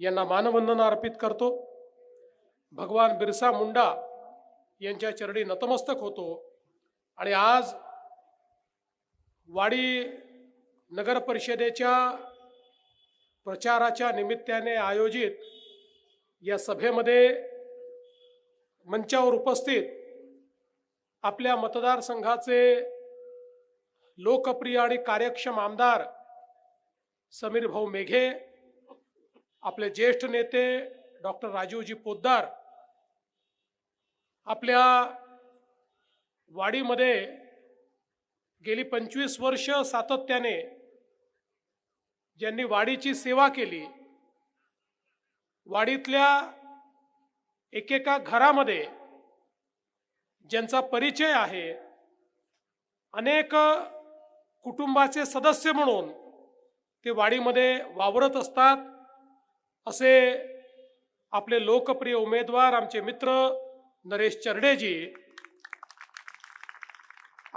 यांना मानवंदना अर्पित करतो. भगवान बिरसा मुंडा यांच्या चरणी नतमस्तक होतो. आणि आज वाडी नगर परिषदेच्या प्रचाराच्या निमित्ताने आयोजित या सभेमध्ये मंचावर उपस्थित आपल्या मतदारसंघाचे लोकप्रिय आणि कार्यक्षम आमदार समीर भाऊ मेघे आपले ज्येष्ठ नेते डॉक्टर राजीवजी पोद्दार आपल्या वाडीमध्ये गेली पंचवीस वर्ष सातत्याने ज्यांनी वाडीची सेवा केली वाडीतल्या एकेका घरामध्ये ज्यांचा परिचय आहे अनेक कुटुंबाचे सदस्य म्हणून ते वाडीमध्ये वावरत असतात. असे आपले लोकप्रिय उमेदवार आमचे मित्र नरेश चरडेजी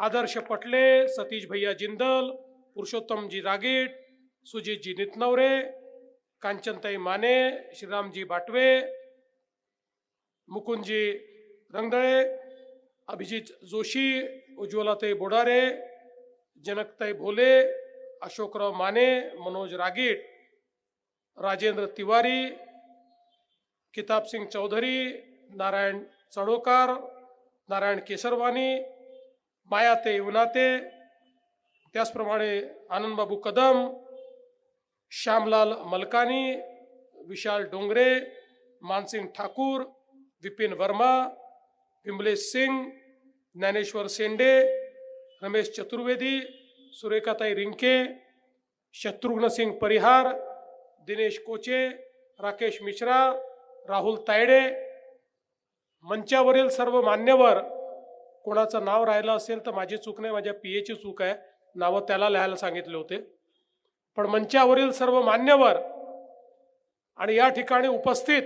आदर्श पटले सतीश भैया जिंदल पुरुषोत्तमजी रागीट सुजितजी नितनवरे कांचनताई माने श्रीरामजी बाटवे मुकुंदजी रंगदळे अभिजित जोशी उज्ज्वलाताई बोडारे जनकताई भोले अशोकराव माने मनोज रागीट राजेंद्र तिवारी, किताब सिंह चौधरी, नारायण चढोकार नारायण केसरवानी, मायाते युनाते, त्याचप्रमाणे आनंदबाबू कदम, श्यामलाल मलकानी, विशाल डोंगरे, मानसिंग ठाकूर, विपिन वर्मा, विमलेश सिंह ज्ञानेश्वर सेंडे, रमेश चतुर्वेदी, सुरेखाताई रिंके, शत्रुघ्न सिंह परिहार दिनेश कोचे राकेश मिश्रा राहुल तायडे मंचावरील सर्व मान्यवर कोणाचं नाव राहिलं असेल तर माझी चूक नाही माझ्या पी एची चूक आहे. नावं त्याला लिहायला सांगितले होते. पण मंचावरील सर्व मान्यवर आणि या ठिकाणी उपस्थित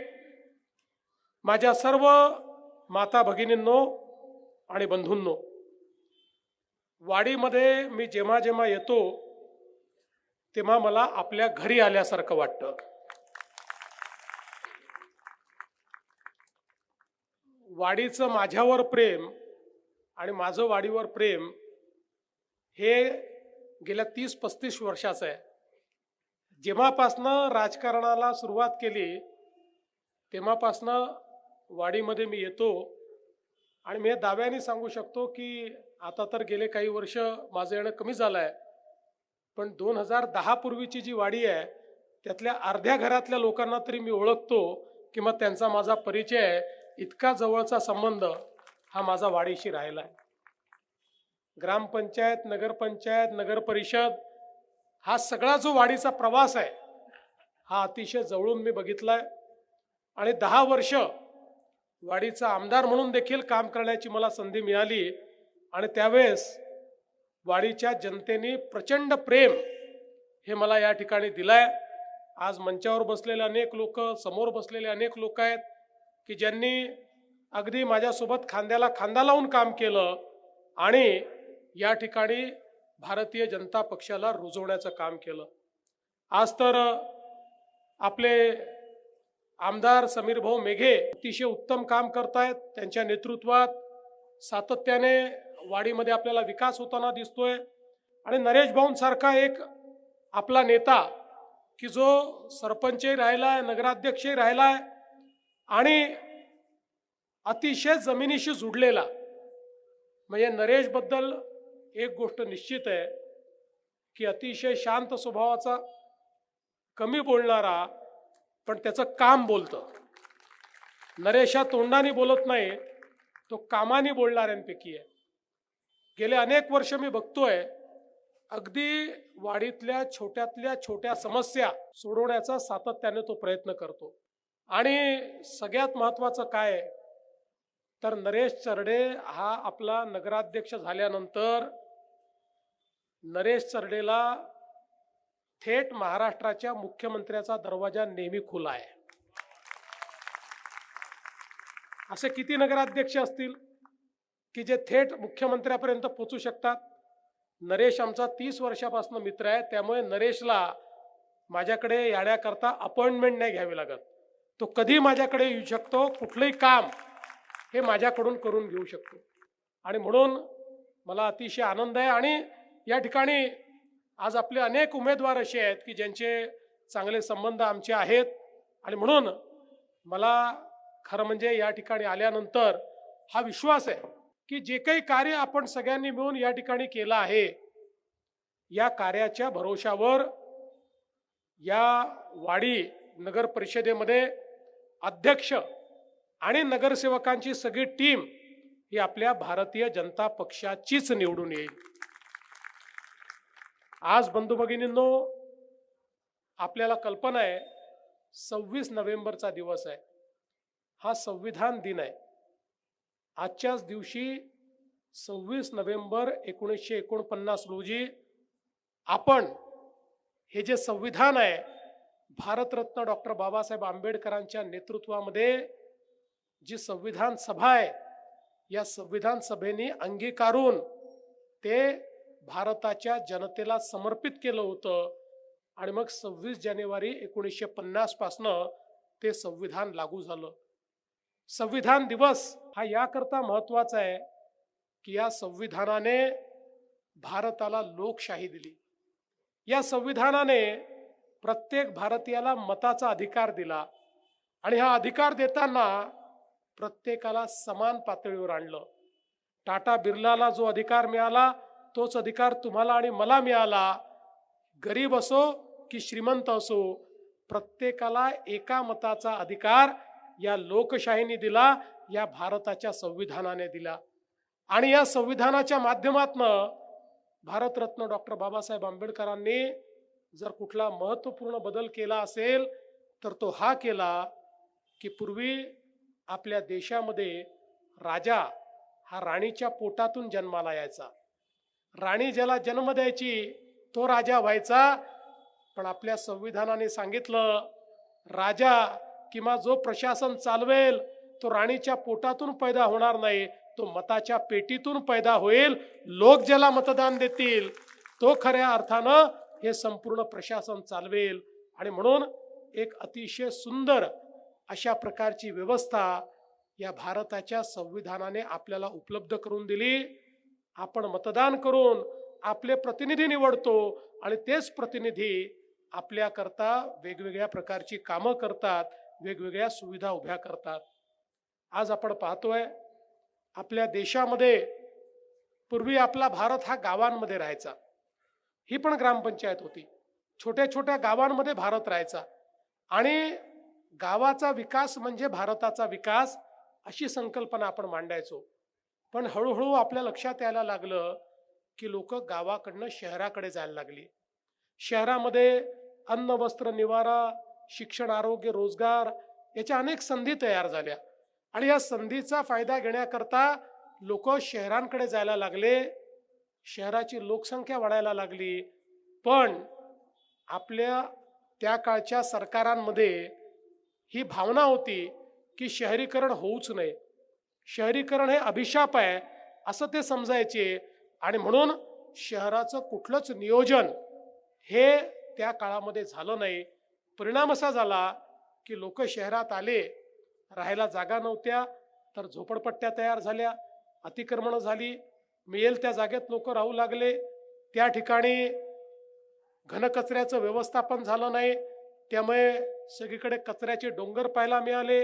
माझ्या सर्व माता भगिनींनो आणि बंधूंनो वाडीमध्ये मी जेव्हा जेव्हा येतो तेव्हा मला आपल्या घरी आल्यासारखं वाटतं. वाडीचं माझ्यावर प्रेम आणि माझं वाडीवर प्रेम हे गेल्या तीस पस्तीस वर्षाचं आहे. जेव्हापासनं राजकारणाला सुरुवात केली तेव्हापासनं वाडीमध्ये मी येतो आणि मी हे दाव्याने सांगू शकतो की आता तर गेले काही वर्ष माझं येणं कमी झालं आहे पण दोन हजार दहा पूर्वीची जी वाडी आहे त्यातल्या अर्ध्या घरातल्या लोकांना तरी मी ओळखतो किंवा त्यांचा माझा परिचय आहे इतका जवळचा संबंध हा माझा वाडीशी राहिला आहे. ग्रामपंचायत नगरपंचायत नगर परिषद हा सगळा जो वाडीचा प्रवास आहे हा अतिशय जवळून मी बघितला आहे आणि दहा वर्ष वाडीचा आमदार म्हणून देखील काम करण्याची मला संधी मिळाली. आणि त्यावेळेस वाडीच्या जनतेने प्रचंड प्रेम हे मला या ठिकाणी दिलंय. आज मंचावर बसलेले अनेक लोक समोर बसलेले अनेक लोक आहेत की ज्यांनी अगदी माझ्यासोबत खांद्याला खांदा लावून काम केलं आणि या ठिकाणी भारतीय जनता पक्षाला रुजवण्याचं काम केलं. आज तर आपले आमदार समीर भाऊ मेघे अतिशय उत्तम काम करतायत. त्यांच्या नेतृत्वात सातत्याने वाढीमध्ये आपल्याला विकास होताना दिसतोय. आणि नरेश भाऊंसारखा एक आपला नेता की जो सरपंचही राहिलाय नगराध्यक्षही राहिलाय आणि अतिशय जमिनीशी जुडलेला. म्हणजे नरेशबद्दल एक गोष्ट निश्चित आहे की अतिशय शांत स्वभावाचा कमी बोलणारा पण त्याचं काम बोलतं. नरेश हा तोंडाने बोलत नाही तो कामाने बोलणाऱ्यांपैकी आहे. गेले अनेक वर्ष मी बघतोय अगदी वाढीतल्या छोट्यातल्या छोट्या समस्या सोडवण्याचा सातत्याने तो प्रयत्न करतो. आणि सगळ्यात महत्वाचं काय तर नरेश चरडे हा आपला नगराध्यक्ष झाल्यानंतर नरेश चरडेला थेट महाराष्ट्राच्या मुख्यमंत्र्याचा दरवाजा नेहमी खुला आहे. असे किती नगराध्यक्ष असतील? की जे थेट मुख्यमंत्र्यापर्यंत पोचू शकतात. नरेश आमचा तीस वर्षापासून मित्र आहे. त्यामुळे नरेशला माझ्याकडे येण्याकरता अपॉइंटमेंट नाही घ्यावी लागत. तो कधी माझ्याकडे येऊ शकतो? कुठलंही काम हे माझ्याकडून करून घेऊ शकतो. आणि म्हणून मला अतिशय आनंद आहे. आणि या ठिकाणी आज आपले अनेक उमेदवार असे आहेत की ज्यांचे चांगले संबंध आमचे आहेत. आणि म्हणून मला खरं म्हणजे या ठिकाणी आल्यानंतर हा विश्वास आहे. की जे काही कार्य आपण सगळ्यांनी मिळून या ठिकाणी केलं आहे या कार्याच्या भरोशावर या वाडी नगर परिषदेमध्ये अध्यक्ष आणि नगरसेवकांची सगळी टीम ही आपल्या भारतीय जनता पक्षाचीच निवडून येईल. आज बंधू भगिनींनो आपल्याला कल्पना आहे सव्वीस नोव्हेंबरचा दिवस आहे. हा संविधान दिन आहे. आजच्याच दिवशी सव्वीस नोव्हेंबर एकोणीसशे एकोणपन्नास रोजी आपण हे जे संविधान आहे भारतरत्न डॉक्टर बाबासाहेब आंबेडकरांच्या नेतृत्वामध्ये जी संविधान सभा आहे या संविधान सभेने अंगीकारून ते भारताच्या जनतेला समर्पित केलं होतं आणि मग सव्वीस जानेवारी एकोणीसशे पन्नासपासनं ते संविधान लागू झालं. संविधान दिवस हा याकरता महत्त्वाचा आहे की या संविधानाने भारताला लोकशाही दिली. या संविधानाने प्रत्येक भारतीयाला मताचा अधिकार दिला आणि हा अधिकार देताना प्रत्येकाला समान पातळीवर आणलं. टाटा बिर्लाला जो अधिकार मिळाला तोच अधिकार तुम्हाला आणि मला मिळाला. गरीब असो की श्रीमंत असो प्रत्येकाला एका मताचा अधिकार या लोकशाहीने दिला या भारताच्या संविधानाने दिला. आणि या संविधानाच्या माध्यमातनं भारतरत्न डॉक्टर बाबासाहेब आंबेडकरांनी जर कुठला महत्त्वपूर्ण बदल केला असेल तर तो हा केला की पूर्वी आपल्या देशामध्ये राजा हा राणीच्या पोटातून जन्माला यायचा. राणी ज्याला जन्म द्यायची तो राजा व्हायचा. पण आपल्या संविधानाने सांगितलं राजा किंवा जो प्रशासन चालवेल तो राणीच्या पोटातून पैदा होणार नाही तो मताच्या पेटीतून पैदा होईल. लोक ज्याला मतदान देतील तो खऱ्या अर्थानं हे संपूर्ण प्रशासन चालवेल. आणि म्हणून एक अतिशय सुंदर अशा प्रकारची व्यवस्था या भारताच्या संविधानाने आपल्याला उपलब्ध करून दिली. आपण मतदान करून आपले प्रतिनिधी निवडतो आणि तेच प्रतिनिधी आपल्याकरता वेगवेगळ्या प्रकारची कामं करतात. वेगवेगळ्या सुविधा उभ्या करतात. आज आपण पाहतोय आपल्या देशामध्ये पूर्वी आपला भारत हा गावांमध्ये राहायचा. ही पण ग्रामपंचायत होती. छोट्या छोट्या गावांमध्ये भारत राहायचा. आणि गावाचा विकास म्हणजे भारताचा विकास अशी संकल्पना आपण मांडायचो. पण हळूहळू आपल्या लक्षात यायला लागलं की लोक गावाकडनं शहराकडे जायला लागली. शहरामध्ये अन्न वस्त्र निवारा शिक्षण आरोग्य रोजगार याच्या अनेक संधी तयार झाल्या. आणि या संधीचा फायदा घेण्याकरता लोक शहरांकडे जायला लागले. शहराची लोकसंख्या वाढायला लागली. पण आपल्या त्या काळच्या सरकारांमध्ये ही भावना होती की शहरीकरण होऊच नये. शहरीकरण हे अभिशाप आहे असं ते समजायचे. आणि म्हणून शहराचं कुठलंच नियोजन हे त्या काळामध्ये झालं नाही. परिणाम असा झाला की लोक शहरात आले राहायला जागा नव्हत्या तर झोपडपट्ट्या तयार झाल्या अतिक्रमणं झाली मिळेल त्या जागेत लोक राहू लागले. त्या ठिकाणी घनकचऱ्याचं व्यवस्थापन झालं नाही त्यामुळे सगळीकडे कचऱ्याचे डोंगर पाहायला मिळाले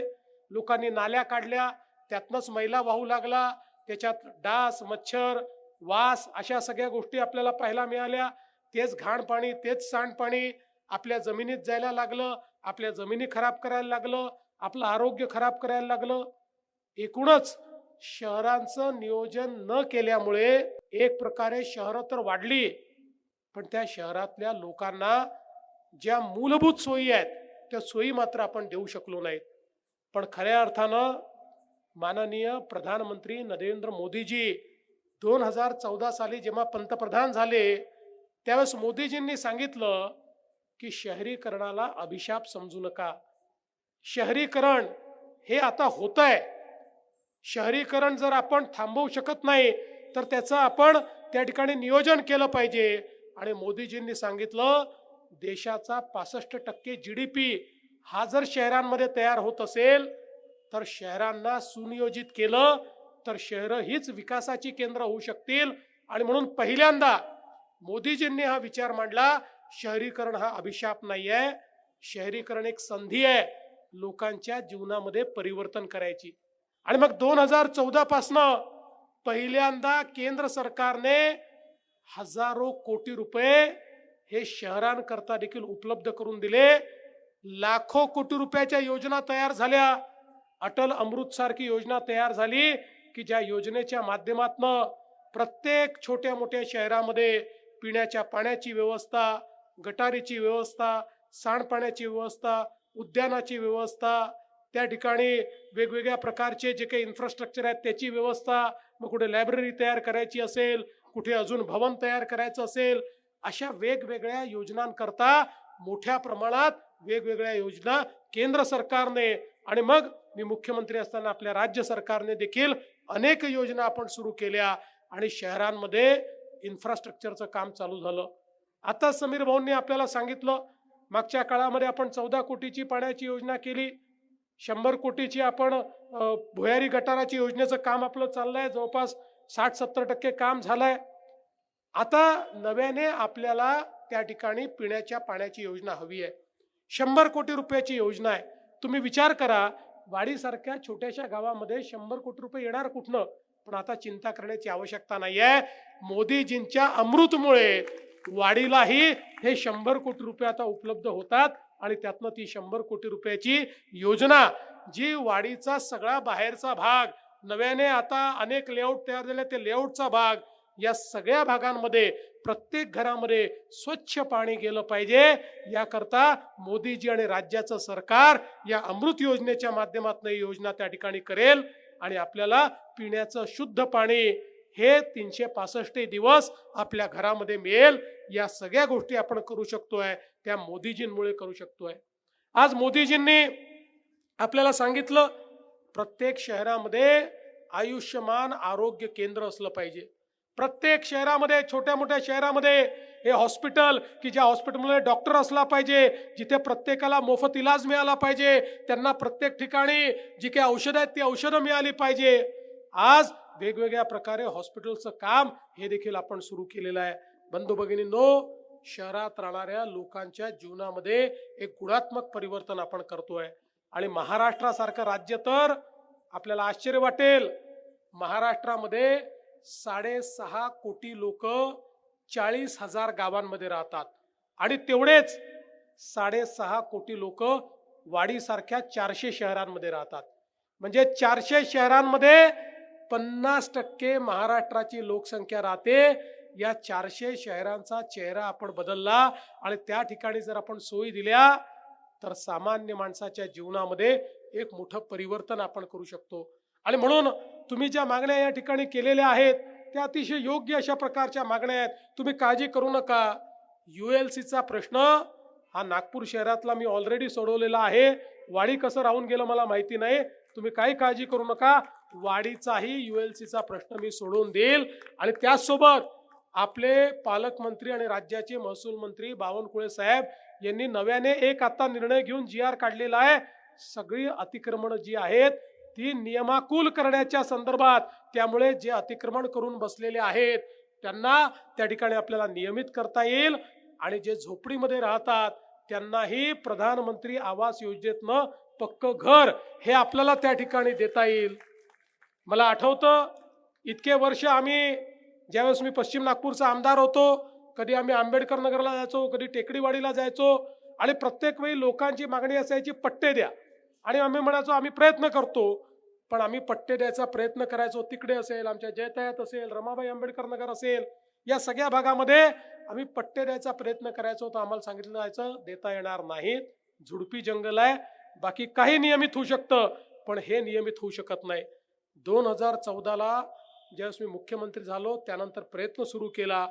लोकांनी नाल्या काढल्या त्यातनंच मैला वाहू लागला त्याच्यात डास मच्छर वास अशा सगळ्या गोष्टी आपल्याला पाहायला मिळाल्या. तेच घाण पाणी तेच सांडपाणी आपल्या जमिनीत जायला लागलं आपल्या जमिनी खराब करायला लागलं आपलं आरोग्य खराब करायला लागलं. एकूणच शहरांचं नियोजन न केल्यामुळे एक प्रकारे शहरं तर वाढली पण त्या शहरातल्या लोकांना ज्या मूलभूत सोयी आहेत त्या सोयी मात्र आपण देऊ शकलो नाहीत. पण खऱ्या अर्थानं माननीय प्रधानमंत्री नरेंद्र मोदीजी दोन हजार चौदा साली जेव्हा पंतप्रधान झाले त्यावेळेस मोदीजींनी सांगितलं की शहरीकरणाला अभिशाप समजू नका. शहरीकरण हे आता होत आहे शहरीकरण जर आपण थांबवू शकत नाही तर त्याचं आपण त्या ठिकाणी नियोजन केलं पाहिजे. आणि मोदीजींनी सांगितलं देशाचा पासष्ट टक्के जी डी पी हा जर शहरांमध्ये तयार होत असेल तर शहरांना सुनियोजित केलं तर शहरं हीच विकासाची केंद्र होऊ शकतील. आणि म्हणून पहिल्यांदा मोदीजींनी हा विचार मांडला शहरीकरण हा अभिशाप नाही आहे शहरीकरण एक संधी आहे लोकांच्या जीवनामध्ये परिवर्तन करायची. आणि मग दोन हजार चौदा पासनं पहिल्यांदा केंद्र सरकारने हजारो कोटी रुपये हे शहरांकरता देखील उपलब्ध करून दिले. लाखो कोटी रुपयाच्या योजना तयार झाल्या. अटल अमृत सारखी योजना तयार झाली की ज्या योजनेच्या माध्यमातून प्रत्येक छोट्या मोठ्या शहरामध्ये पिण्याच्या पाण्याची व्यवस्था गटारीची व्यवस्था सांडपाण्याची व्यवस्था उद्यानाची व्यवस्था त्या ठिकाणी वेगवेगळ्या प्रकारचे जे काही इन्फ्रास्ट्रक्चर आहेत त्याची व्यवस्था मग कुठे लायब्ररी तयार करायची असेल कुठे अजून भवन तयार करायचं असेल अशा वेगवेगळ्या योजनांकरता मोठ्या प्रमाणात वेगवेगळ्या योजना केंद्र सरकारने आणि मग मी मुख्यमंत्री असताना आपल्या राज्य सरकारने देखील अनेक योजना आपण सुरू केल्या आणि शहरांमध्ये इन्फ्रास्ट्रक्चरचं काम चालू झालं. आता समीर भाऊंनी आपल्याला सांगितलं मागच्या काळामध्ये आपण चौदा कोटीची पाण्याची योजना केली. शंभर कोटीची आपण भुयारी गटाराची योजनेचं काम आपलं चाललंय. जवळपास साठ सत्तर टक्के काम झालंय. आता नव्याने आपल्याला त्या ठिकाणी पिण्याच्या पाण्याची योजना हवी आहे. शंभर कोटी रुपयाची योजना आहे. तुम्ही विचार करा वाडीसारख्या छोट्याशा गावामध्ये शंभर कोटी रुपये येणार कुठनं? पण आता चिंता करण्याची आवश्यकता नाही आहे मोदीजींच्या अमृतमुळे वाडीलाही हे शंभर कोटी रुपये आता उपलब्ध होतात आणि त्यातनं ती शंभर कोटी रुपयाची योजना जी वाडीचा सगळा बाहेरचा भाग नव्याने आता अनेक लेआउट तयार झाले ते लेआउटचा भाग या सगळ्या भागांमध्ये प्रत्येक घरामध्ये स्वच्छ पाणी गेलं पाहिजे. याकरता मोदीजी आणि राज्याचं सरकार या अमृत योजनेच्या माध्यमातून ही योजना त्या ठिकाणी करेल आणि आपल्याला पिण्याचं शुद्ध पाणी हे तीनशे पासष्ट दिवस आपल्या घरामध्ये मिळेल. या सगळ्या गोष्टी आपण करू शकतोय. त्या मोदीजींमुळे करू शकतोय. आज मोदीजींनी आपल्याला सांगितलं प्रत्येक शहरामध्ये आयुष्यमान आरोग्य केंद्र असलं पाहिजे. प्रत्येक शहरामध्ये छोट्या मोठ्या शहरामध्ये हे हॉस्पिटल की ज्या हॉस्पिटलमध्ये डॉक्टर असला पाहिजे जिथे प्रत्येकाला मोफत इलाज मिळाला पाहिजे त्यांना प्रत्येक ठिकाणी जी काही औषधं आहेत ती औषधं मिळाली पाहिजे. आज वेगवेगळ्या प्रकारे हॉस्पिटलचं काम हे देखील आपण सुरू केलेलं आहे. बंधू भगिनींनो शहरात राहणाऱ्या लोकांच्या जीवनामध्ये एक गुणात्मक परिवर्तन आपण करतोय. आणि महाराष्ट्रासारखं राज्य तर आपल्याला आश्चर्य वाटेल. महाराष्ट्रामध्ये साडेसहा कोटी लोक चाळीस हजार गावांमध्ये राहतात. आणि तेवढेच साडेसहा कोटी लोक वाडीसारख्या चारशे शहरांमध्ये राहतात. म्हणजे चारशे शहरांमध्ये पन्नास टक्के महाराष्ट्राची लोकसंख्या राहते. या चारशे शहरांचा चेहरा आपण बदलला आणि त्या ठिकाणी जर आपण सोयी दिल्या तर सामान्य माणसाच्या जीवनामध्ये एक मोठं परिवर्तन आपण करू शकतो. आणि म्हणून तुम्ही ज्या मागण्या या ठिकाणी केलेल्या आहेत त्या अतिशय योग्य अशा प्रकारच्या मागण्या आहेत. तुम्ही काळजी करू नका. युएलसीचा प्रश्न हा नागपूर शहरातला मी ऑलरेडी सोडवलेला आहे. वाडी कसं राहून गेलं मला माहिती नाही. तुम्ही काही काळजी करू नका. वाढीचाही युएलसीचा प्रश्न मी सोडून देईल. आणि त्याचसोबत आपले पालकमंत्री आणि राज्याचे महसूल मंत्री बावनकुळे साहेब यांनी नव्याने एक आता निर्णय घेऊन जी आर काढलेला आहे. सगळी अतिक्रमण जी आहेत ती नियमाकुल करण्याच्या संदर्भात त्यामुळे जे अतिक्रमण करून बसलेले आहेत त्यांना त्या ठिकाणी आपल्याला नियमित करता येईल. आणि जे झोपडीमध्ये राहतात त्यांनाही प्रधानमंत्री आवास योजनेतनं पक्क घर हे आपल्याला त्या ठिकाणी देता येईल. मला आठवतं इतके वर्ष आम्ही ज्यावेळेस मी पश्चिम नागपूरचा आमदार होतो कधी आम्ही आंबेडकर नगरला जायचो कधी टेकडीवाडीला जायचो आणि प्रत्येक वेळी लोकांची मागणी असायची पट्टे द्या. आणि आम्ही म्हणायचो आम्ही प्रयत्न करतो पण आम्ही पट्टे द्यायचा प्रयत्न करायचो तिकडे असेल आमच्या जयतयात असेल रमाबाई आंबेडकर नगर असेल या सगळ्या भागामध्ये आम्ही पट्टे द्यायचा प्रयत्न करायचो तर आम्हाला सांगितलं जायचं देता येणार नाहीत झुडपी जंगल आहे बाकी काही नियमित होऊ शकतं पण हे नियमित होऊ शकत नाही. दोन हजार चौदाला ज्यावेळेस मी मुख्यमंत्री झालो त्यानंतर प्रयत्न सुरू केला.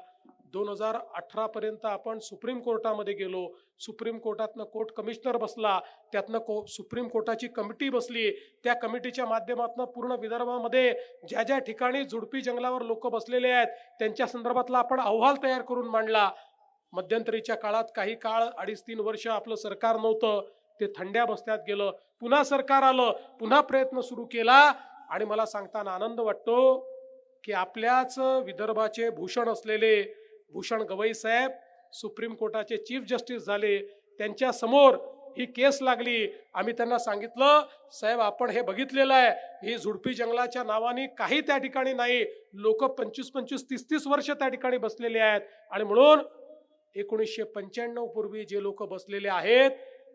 दोन हजार अठरापर्यंत आपण सुप्रीम कोर्टामध्ये गेलो. सुप्रीम कोर्टातनं कोर्ट कमिशनर बसला. त्यातनं को सुप्रीम कोर्टाची कमिटी बसली. त्या कमिटीच्या माध्यमातून पूर्ण विदर्भामध्ये ज्या ज्या ठिकाणी झुडपी जंगलावर लोक बसलेले आहेत त्यांच्या संदर्भातला आपण अहवाल तयार करून मांडला. मध्यंतरीच्या काळात काही काळ अडीच तीन वर्ष आपलं सरकार नव्हतं. ते थंड्या बसत्यात गेलं. पुन्हा सरकार आलं. पुन्हा प्रयत्न सुरू केला. आणि मला सांगताना आनंद वाटतो की आपल्याच विदर्भाचे भूषण असलेले भूषण गवई साहेब सुप्रीम कोर्टाचे चीफ जस्टिस झाले त्यांच्यासमोर ही केस लागली. आम्ही त्यांना सांगितलं साहेब आपण हे बघितलेलं आहे. ही झुडपी जंगलाच्या नावाने काही त्या ठिकाणी नाही. लोक पंचवीस पंचवीस तीस तीस वर्ष त्या ठिकाणी बसलेले आहेत. आणि म्हणून एकोणीसशे पंच्याण्णव पूर्वी जे लोक बसलेले आहेत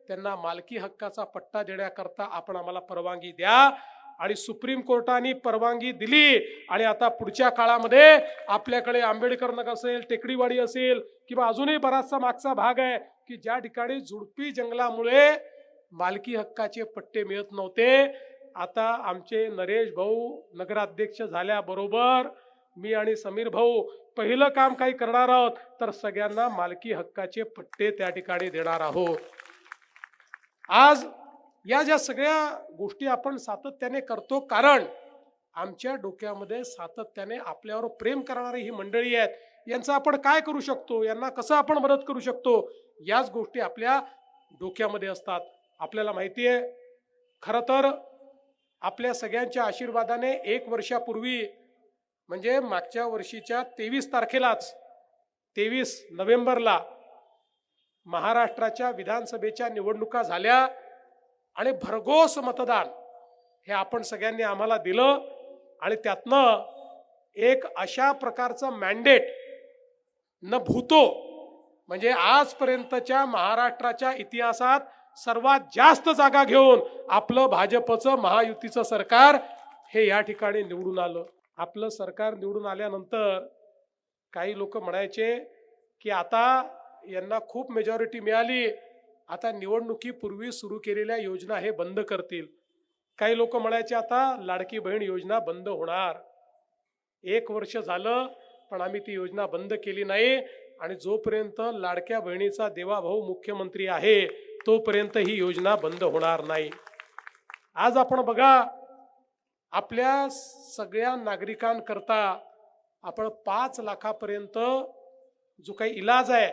त्यांना मालकी हक्काचा पट्टा देण्याकरता आपण आम्हाला परवानगी द्या. आणि सुप्रीम कोर्टाने परवानगी दिली. आणि आता पुढच्या काळामध्ये आपल्याकडे आंबेडकर नगर असेल टेकडीवाडी असेल किंवा अजूनही बराचसा मागचा भाग आहे की ज्या ठिकाणी झुडपी जंगलामुळे मालकी हक्काचे पट्टे मिळत नव्हते. आता आमचे नरेश भाऊ नगराध्यक्ष झाल्याबरोबर मी आणि समीर भाऊ पहिलं काम काही करणार आहोत तर सगळ्यांना मालकी हक्काचे पट्टे त्या ठिकाणी देणार आहोत. आज या ज्या सगळ्या गोष्टी आपण सातत्याने करतो कारण आमच्या डोक्यामध्ये सातत्याने आपल्यावर प्रेम करणारी ही मंडळी आहेत. यांचं आपण काय करू शकतो? यांना कसं आपण मदत करू शकतो? याच गोष्टी आपल्या डोक्यामध्ये असतात. आपल्याला माहिती आहे खरं तर आपल्या सगळ्यांच्या आशीर्वादाने एक वर्षापूर्वी म्हणजे मागच्या वर्षीच्या तेवीस तारखेलाच तेवीस नोव्हेंबरला महाराष्ट्राच्या विधानसभेच्या निवडणुका झाल्या. आणि भरघोस मतदान हे आपण सगळ्यांनी आम्हाला दिलं. आणि त्यातनं एक अशा प्रकारचं मॅन्डेट न भूतो म्हणजे आजपर्यंतच्या महाराष्ट्राच्या इतिहासात सर्वात जास्त जागा घेऊन आपलं भाजपचं महायुतीचं सरकार हे या ठिकाणी निवडून आलं. आपलं सरकार निवडून आल्यानंतर काही लोक म्हणायचे की आता यांना खूप मेजॉरिटी मिळाली. आता निवडणुकीपूर्वी सुरू केलेल्या योजना हे बंद करतील. काही लोक म्हणायचे आता लाडकी बहीण योजना बंद होणार. एक वर्ष झालं पण आम्ही ती योजना बंद केली नाही आणि जोपर्यंत लाडक्या बहिणीचा देवाभाऊ मुख्यमंत्री आहे तोपर्यंत ही योजना बंद होणार नाही. आज आपण बघा आपल्या सगळ्या नागरिकांकरता आपण पाच लाखापर्यंत जो काही इलाज आहे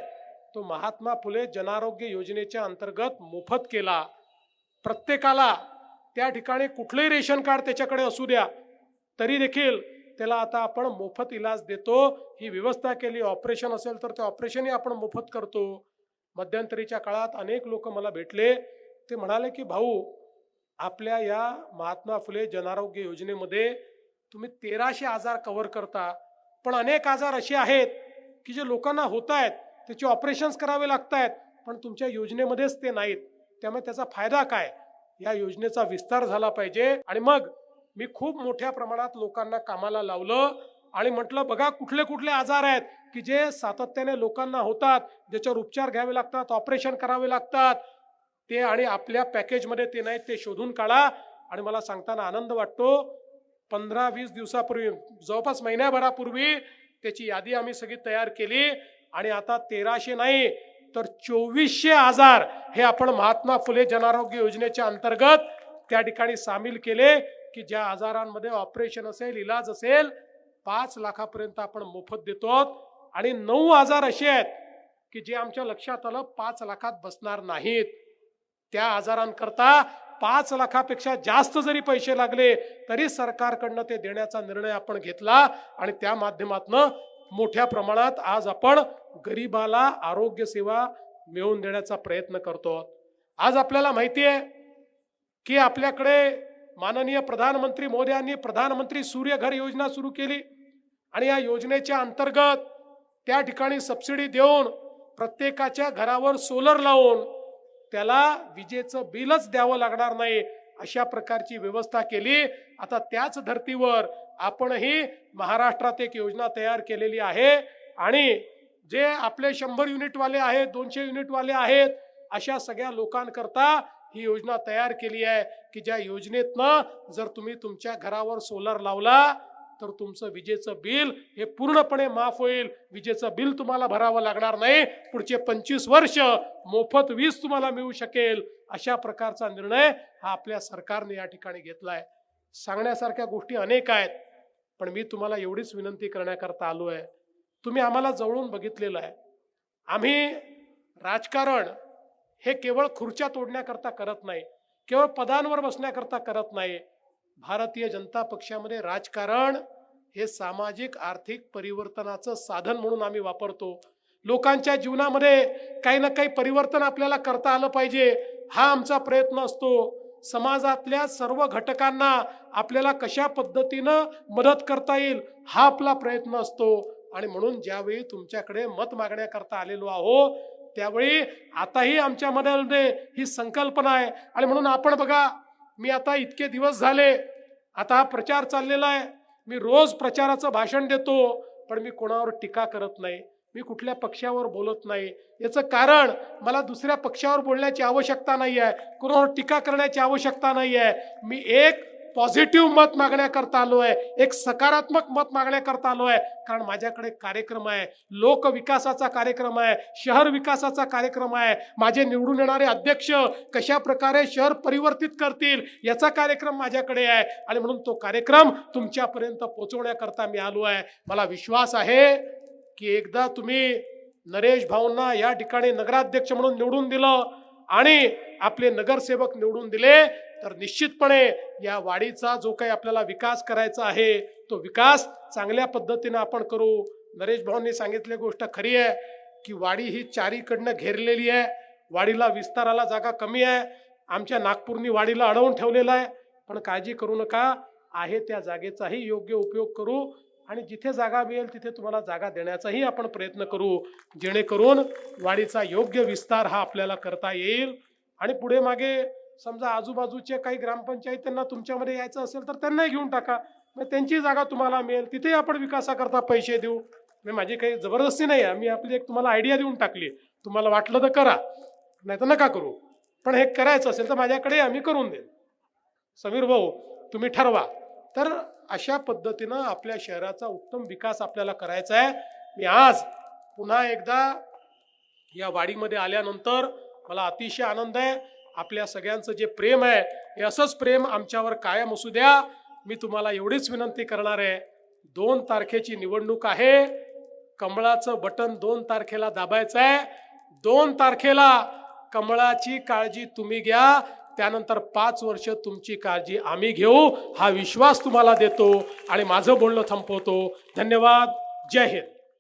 तो महात्मा फुले जनारोग्य योजनेच्या अंतर्गत मोफत केला. प्रत्येकाला त्या ठिकाणी कुठलंही रेशन कार्ड त्याच्याकडे असू द्या तरी देखील त्याला आता आपण मोफत इलाज देतो. ही व्यवस्था केली ऑपरेशन असेल तर ते ऑपरेशनही आपण मोफत करतो. मध्यंतरीच्या काळात अनेक लोक मला भेटले. ते म्हणाले की भाऊ आपल्या या महात्मा फुले जनारोग्य योजनेमध्ये तुम्ही तेराशे आजार कव्हर करता. पण अनेक आजार असे आहेत की जे लोकांना होत आहेत. त्याचे ऑपरेशन्स करावे लागत आहेत पण तुमच्या योजनेमध्येच ते नाहीत. त्यामुळे त्याचा फायदा काय? या योजनेचा विस्तार झाला पाहिजे. आणि मग मी खूप मोठ्या प्रमाणात लोकांना कामाला लावलं आणि म्हटलं बघा कुठले कुठले आजार आहेत की जे सातत्याने लोकांना होतात ज्याच्यावर उपचार घ्यावे लागतात ऑपरेशन करावे लागतात. ते आणि आपल्या पॅकेजमध्ये ते नाहीत ते शोधून काढा. आणि मला सांगताना आनंद वाटतो. पंधरा वीस दिवसापूर्वी जवळपास महिन्याभरापूर्वी त्याची यादी आम्ही सगळी तयार केली. आणि आता तेराशे नाही तर चोवीसशे आजार हे आपण महात्मा फुले जनारोग्य योजनेच्या अंतर्गत त्या ठिकाणी सामील केले की ज्या आजारांमध्ये ऑपरेशन असेल इलाज असेल पाच लाखापर्यंत आपण मोफत देतो. आणि नऊ आजार असे आहेत की जे आमच्या लक्षात आलं पाच लाखात बसणार नाहीत. त्या आजारांकरता पाच लाखापेक्षा जास्त जरी पैसे लागले तरी सरकारकडनं ते देण्याचा निर्णय आपण घेतला आणि त्या माध्यमातनं मोठ्या प्रमाणात आज आपण गरिबाला आरोग्य सेवा मिळवून देण्याचा प्रयत्न करतो. आज आपल्याला माहिती आहे की आपल्याकडे माननीय प्रधानमंत्री मोदयांनी प्रधानमंत्री सूर्यघर योजना सुरू केली आणि या योजनेच्या अंतर्गत त्या ठिकाणी सबसिडी देऊन प्रत्येकाच्या घरावर सोलर लावून त्याला विजेचं बिलच द्यावं लागणार नाही अशा प्रकारची व्यवस्था केली. आता त्याच धर्तीवर आपणही महाराष्ट्रात एक योजना तयार केलेली आहे. आणि जे आपले शंभर युनिटवाले आहेत दोनशे युनिटवाले आहेत अशा सगळ्या लोकांकरता ही योजना तयार केली आहे की ज्या योजनेतनं जर तुम्ही तुमच्या घरावर सोलर लावला तर तुमचं विजेचं बिल हे पूर्णपणे माफ होईल. विजेचं बिल तुम्हाला भरावं लागणार नाही. पुढचे पंचवीस वर्ष मोफत वीज तुम्हाला मिळू शकेल. अशा प्रकारचा निर्णय हा आपल्या सरकारने या ठिकाणी घेतला आहे सांगण्यासारख्या गोष्टी अनेक आहेत. पण मी तुम्हाला एवढीच विनंती करण्याकरता आलो आहे. तुम्ही आम्हाला जवळून बघितलेलं आहे. आम्ही राजकारण हे केवळ खुर्च्या तोडण्याकरता करत नाही केवळ पदांवर बसण्याकरता करत नाही. भारतीय जनता पक्षामध्ये राजकारण हे सामाजिक आर्थिक परिवर्तनाचं साधन म्हणून आम्ही वापरतो. लोकांच्या जीवनामध्ये काही ना काही परिवर्तन आपल्याला करता आलं पाहिजे हा आमचा प्रयत्न असतो. समाजातल्या सर्व घटकांना आपल्याला कशा पद्धतीनं मदत करता येईल हा आपला प्रयत्न असतो. आणि म्हणून ज्यावेळी तुमच्याकडे मत मागण्याकरता आलेलो आहो त्यावेळी आताही आमच्या मनामध्ये ही संकल्पना आहे. आणि म्हणून आपण बघा मी आता इतके दिवस झाले आता हा प्रचार चाललेला आहे. मी रोज प्रचाराचं भाषण देतो पण मी कोणावर टीका करत नाही. मी कुठल्या पक्षावर बोलत नाही. याचं कारण मला दुसऱ्या पक्षावर बोलण्याची आवश्यकता नाही आहे. कोणावर टीका करण्याची आवश्यकता नाही आहे. मी एक पॉझिटिव्ह मत मागण्याकरता आलो आहे. एक सकारात्मक मत मागण्याकरता आलो आहे. कारण माझ्याकडे कार्यक्रम आहे. लोक विकासाचा कार्यक्रम आहे. शहर विकासाचा कार्यक्रम आहे. माझे निवडून येणारे अध्यक्ष कशा प्रकारे शहर परिवर्तित करतील याचा कार्यक्रम माझ्याकडे आहे. आणि म्हणून तो कार्यक्रम तुमच्यापर्यंत पोहोचवण्याकरता मी आलो आहे. मला विश्वास आहे. की एकदा तुम्ही नरेश भाऊंना या ठिकाणी नगराध्यक्ष म्हणून निवडून दिलं आणि आपले नगरसेवक निवडून दिले तर निश्चितपणे या वाडीचा जो काही आपल्याला विकास करायचा आहे तो विकास चांगल्या पद्धतीनं आपण करू. नरेश भाऊंनी सांगितली गोष्ट खरी आहे की वाडी ही चारीकडनं घेरलेली आहे. वाडीला विस्ताराला जागा कमी आहे. आमच्या नागपूरनी वाडीला अडवून ठेवलेला आहे. पण काळजी करू नका. आहे त्या जागेचाही योग्य उपयोग करू. आणि जिथे जागा मिळेल तिथे तुम्हाला जागा देण्याचाही आपण प्रयत्न करू जेणेकरून वाडीचा योग्य विस्तार हा आपल्याला करता येईल. आणि पुढे मागे समजा आजूबाजूचे काही ग्रामपंचायत त्यांना तुमच्यामध्ये यायचं असेल तर त्यांनाही घेऊन टाका. मग त्यांची जागा तुम्हाला मिळेल तिथेही आपण विकासाकरता पैसे देऊ. म्हणजे माझी काही जबरदस्ती नाही आहे मी आपली एक तुम्हाला आयडिया देऊन टाकली. तुम्हाला वाटलं तर करा नाही तर नका करू. पण हे करायचं असेल तर माझ्याकडे आम्ही करून देईल. समीर भाऊ तुम्ही ठरवा. तर अशा पद्धतीनं आपल्या शहराचा उत्तम विकास आपल्याला करायचा आहे. मी आज पुन्हा एकदा या वाडीमध्ये आल्यानंतर मला अतिशय आनंद आहे. आपल्या सगळ्यांचं जे प्रेम आहे हे असंच प्रेम आमच्यावर कायम असू द्या. मी तुम्हाला एवढीच विनंती करणार आहे. दोन तारखेची निवडणूक आहे. कमळाचं बटन दोन तारखेला दाबायचं आहे. दोन तारखेला कमळाची काळजी तुम्ही घ्या. त्यानंतर पाच वर्ष तुमची काळजी आम्ही घेऊ हा विश्वास तुम्हाला देतो आणि माझं बोलणं थांबवतो धन्यवाद. जय हिंद.